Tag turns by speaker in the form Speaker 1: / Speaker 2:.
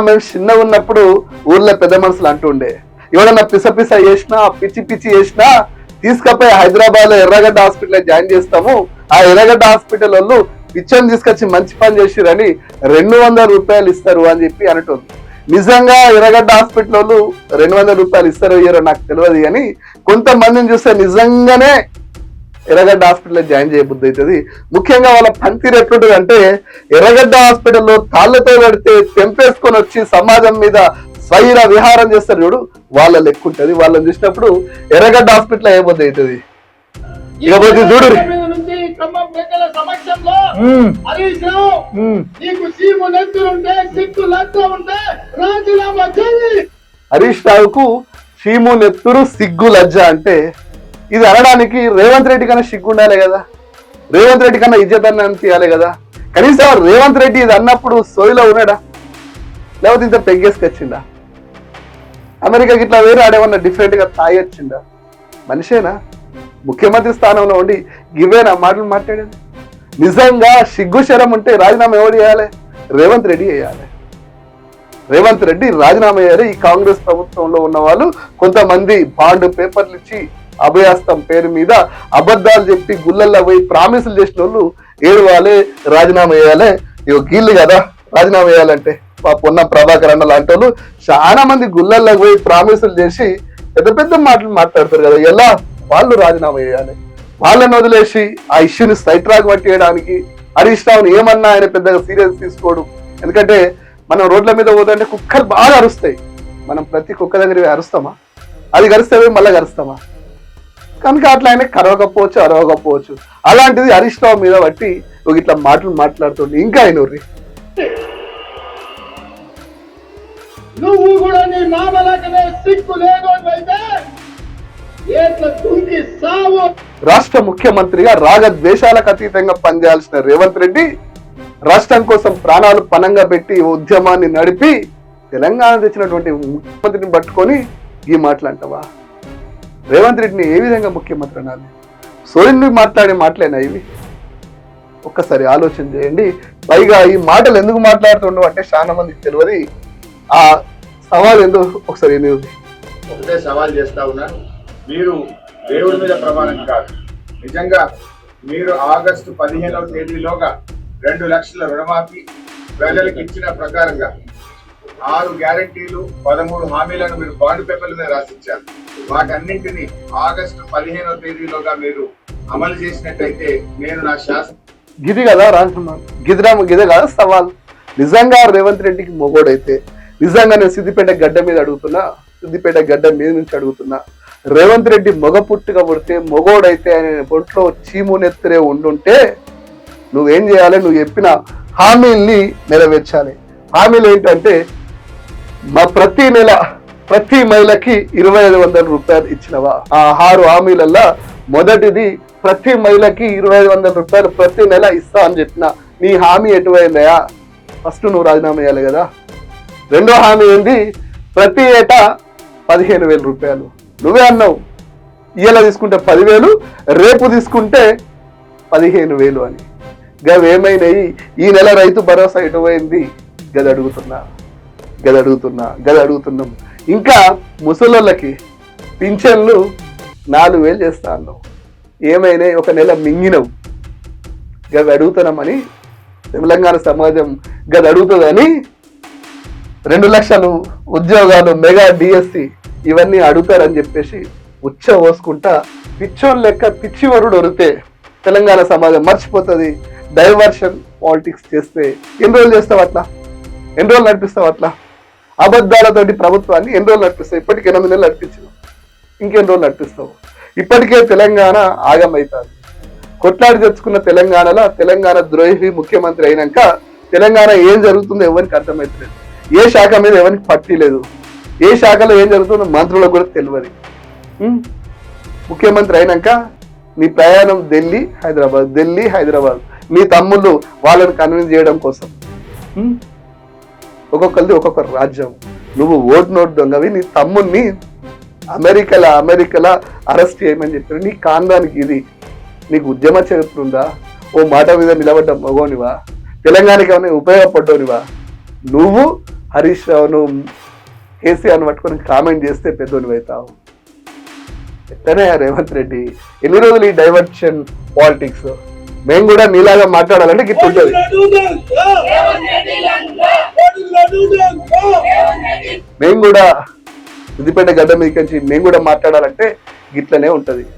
Speaker 1: మేము చిన్నగా ఉన్నప్పుడు ఊర్లో పెద్ద మనుషులు అంటుండే ఎవడన్నా పిస పిస చేసినా పిచ్చి పిచ్చి చేసినా తీసుకపోయి హైదరాబాద్లో ఎర్రగడ్డ హాస్పిటల్ జాయిన్ చేస్తాము. ఆ ఎర్రగడ్డ హాస్పిటల్ వాళ్ళు పిచ్చని తీసుకొచ్చి మంచి పని చేసిరని రెండు వందల రూపాయలు ఇస్తారు అని చెప్పి అనటోంది నిజంగా ఎర్రగడ్డ హాస్పిటల్ వాళ్ళు రెండు వందల రూపాయలు ఇస్తారో ఇయ్యారో నాకు తెలియదు కానీ కొంతమందిని చూస్తే నిజంగానే ఎర్రగడ్డ హాస్పిటల్లో జాయిన్ చేయబుద్ధి అవుతుంది. ముఖ్యంగా వాళ్ళ పనితీరు ఎట్లుంటుంది అంటే ఎర్రగడ్డ హాస్పిటల్లో తాళ్ళతో పెడితే తెంపేసుకొని వచ్చి సమాజం మీద స్వైర విహారం చేస్తారు చూడు వాళ్ళ లెక్క ఉంటుంది. వాళ్ళని చూసినప్పుడు ఎర్రగడ్డ హాస్పిటల్ అయిపోద్ది అవుతుంది? ఇకపోతే చూడు.
Speaker 2: ఖమ్మం సమక్షంలో హరీష్ రావు
Speaker 1: ఉమ్.
Speaker 2: నీకు సీము నెత్తులుంటే సిగ్గు లజ్జ ఉంటే రాజీనామా
Speaker 1: హరీష్ రావుకు నెత్తురు సిగ్గు లజ్జ అంటే ఇది అనడానికి రేవంత్ రెడ్డి కన్నా సిగ్గు ఉండాలి కదా. రేవంత్ రెడ్డి కన్నా ఇజ్జత్ అన్న తీయాలి కదా. కనీసం రేవంత్ రెడ్డి ఇది అన్నప్పుడు సోయిలో ఉన్నాడా? లేకపోతే ఇంత పెగ్గేసుకొచ్చిండా అమెరికాకి ఇట్లా వేరే ఆడేమన్నా డిఫరెంట్గా వచ్చిండా? మనిషేనా? ముఖ్యమంత్రి స్థానంలో ఉండి ఇవేనా మాటలు మాట్లాడేది. నిజంగా సిగ్గు శరం ఉంటే రాజీనామా ఎవరు చేయాలి? రేవంత్ రెడ్డి చేయాలి. రేవంత్ రెడ్డి రాజీనామా అయ్యారు. ఈ కాంగ్రెస్ ప్రభుత్వంలో ఉన్న వాళ్ళు కొంతమంది బాండ్ పేపర్లు ఇచ్చి అభయాస్తం పేరు మీద అబద్ధాలు చెప్పి గుళ్ళల్లో పోయి ప్రామిసులు చేసిన వాళ్ళు ఏడవాలి రాజీనామా చేయాలి. ఇగో గీళ్ళు కదా రాజీనామా చేయాలంటే. మా పొన్న ప్రభాకర్ అన్న లాంటి వాళ్ళు చాలా మంది గుళ్ళల్లో పోయి ప్రామిసులు చేసి పెద్ద పెద్ద మాటలు మాట్లాడతారు కదా. ఎలా? వాళ్ళు రాజీనామా చేయాలి. వాళ్ళని వదిలేసి ఆ ఇష్యూని సైట్రాక్ పట్టేయడానికి హరీష్ రావుని ఏమన్నా ఆయన పెద్దగా సీరియస్ తీసుకోడు. ఎందుకంటే మనం రోడ్ల మీద పోతుంటే కుక్కలు బాగా అరుస్తాయి. మనం ప్రతి కుక్క దగ్గర అరుస్తామా? అది గరిస్తే మళ్ళీ గరుస్తామా? కనుక అట్లా ఆయన కరవకపోవచ్చు అరవకపోవచ్చు. అలాంటిది హరీష్ రావు మీద బట్టి ఒక ఇట్లా మాటలు మాట్లాడుతుండే. ఇంకా ఆయన.
Speaker 2: నువ్వు కూడా నీ మామలకనే సిగ్గు లేదు
Speaker 1: రాష్ట్ర ముఖ్యమంత్రిగా రాగద్వేషాలకు అతీతంగా పనిచేయాల్సిన రేవంత్ రెడ్డి రాష్ట్రం కోసం ప్రాణాలు పనంగా పెట్టి ఉద్యమాన్ని నడిపి తెలంగాణ తెచ్చినటువంటి ముఖ్యమంత్రిని పట్టుకొని ఈ మాటలు అంటావా? రేవంత్ రెడ్డిని ఏ విధంగా ముఖ్యమంత్రి అనాలి? సోయన్ మాట్లాడే మాటలేనా ఇవి? ఒక్కసారి ఆలోచన చేయండి. పైగా ఈ మాటలు ఎందుకు మాట్లాడుతుండవు అంటే చాలా మందికి తెలియదు. ఆ సవాల్ ఎందుకు ఒకసారి ఎన్ని
Speaker 3: ఒకటే సవాల్ చేస్తా ఉన్నాను. మీరు దేవుడి మీద ప్రమాణం కాదు. నిజంగా మీరు ఆగస్టు పదిహేనవ తేదీలోగా రెండు లక్షల రుణమాఫీ ప్రజలకు ఇచ్చిన ప్రకారంగా ఆరు గ్యారంటీలు పదమూడు హామీలను మీరు బాండ్ పేపర్ల మీద రాసిచ్చారు. వాటన్నింటినీ ఆగస్టు పదిహేనవ తేదీలోగా మీరు అమలు చేసినట్టయితే నేను నా శాసన
Speaker 1: గిది కదా రాజకుమార్? గిదిరామ గిదే కదా సవాల్. నిజంగా రేవంత్ రెడ్డికి మొగోడైతే నిజంగా నేను సిద్దిపేట గడ్డ మీద అడుగుతున్నా సిద్దిపేట గడ్డ మీద నుంచి అడుగుతున్నా రేవంత్ రెడ్డి మొగ పుట్టుక పుడితే మొగోడైతే ఆయన ఒంట్లో చీము నెత్తరే ఉండుంటే నువ్వేం చేయాలి? నువ్వు చెప్పిన హామీల్ని నెరవేర్చాలి. హామీలు ఏంటంటే మా ప్రతి నెల ప్రతి మహిళకి ఇరవై ఐదు వందల రూపాయలు ఇచ్చినవా? ఆ ఆరు హామీలల్లో మొదటిది ప్రతి మహిళకి ఇరవై ఐదు వందల రూపాయలు ప్రతి నెల ఇస్తా అని చెప్పిన. నీ హామీ ఎటువైందయా ఫస్ట్ నువ్వు రాజీనామా చేయాలి కదా. రెండో హామీ ఏంది? ప్రతి ఏటా పదిహేను వేల రూపాయలు. నువ్వే అన్నావు. ఇవాళ తీసుకుంటే పదివేలు రేపు తీసుకుంటే పదిహేను వేలు అని. గవేమైనాయి ఈ నెల రైతు భరోసా ఎటువైంది? గది అడుగుతున్నా గది అడుగుతున్నా గది అడుగుతున్నాం ఇంకా ముసలోళ్ళకి పింఛన్లు నాలుగు వేలు చేస్తా అన్నావు ఒక నెల మింగినవు గది అడుగుతున్నామని తెలంగాణ సమాజం గది అడుగుతుందని రెండు లక్షలు ఉద్యోగాలు మెగా డిఎస్సి ఇవన్నీ అడుగుతారని చెప్పేసి ఉచ్చ పోసుకుంటా పిచ్చోన్ లెక్క పిచ్చివరుడు ఒరితే తెలంగాణ సమాజం మర్చిపోతుంది. డైవర్షన్ పాలిటిక్స్ చేస్తే ఎన్ని రోజులు చేస్తావు అట్లా? ఎన్ని రోజులు నడిపిస్తావు అట్లా? అబద్ధాలతోటి ప్రభుత్వాన్ని ఎన్ని రోజులు నడిపిస్తావు? ఇప్పటికి ఎనిమిది నెలలు నడిపించావు ఇంకెన్ని రోజులు నడిపిస్తావు? ఇప్పటికే తెలంగాణ ఆగమవుతుంది కొట్లాడి తెచ్చుకున్న తెలంగాణలో తెలంగాణ ద్రోహి ముఖ్యమంత్రి అయినాక తెలంగాణ ఏం జరుగుతుందో ఎవరికి అర్థమవుతలేదు ఏ శాఖ మీద ఎవరికి పట్టి లేదు. ఏ శాఖలో ఏం జరుగుతుందో మంత్రులకు కూడా తెలియదు. ముఖ్యమంత్రి అయినాక నీ ప్రయాణం ఢిల్లీ హైదరాబాద్ ఢిల్లీ హైదరాబాద్. మీ తమ్ముళ్ళు వాళ్ళని కన్విన్స్ చేయడం కోసం. ఒక్కొక్కరిది ఒక్కొక్క రాజ్యం. నువ్వు ఓటు నోటు దొంగవి నీ తమ్ముడిని అమెరికాలో అమెరికాలో అరెస్ట్ చేయమని చెప్పారు. నీ కాందానికి ఇది. నీకు ఉద్యమ చరిత్ర ఉందా? ఓ మాట మీద నిలబడ్డ మగోనివా? తెలంగాణకి ఏమైనా ఉపయోగపడ్డోనివా? నువ్వు హరీష్ రావును కేసీఆర్ను పట్టుకొని కామెంట్ చేస్తే పెద్దోని అవుతావు. ఎట్టనే రేవంత్ రెడ్డి. ఎన్ని రోజులు ఈ డైవర్షన్ పాలిటిక్స్ మేము కూడా నీలాగా మాట్లాడాలంటే గిట్ల ఉంటుంది. మేము కూడా సిద్దిపేట గడ్డ మీదకి నుంచి మేము కూడా మాట్లాడాలంటే గిట్లనే ఉంటది.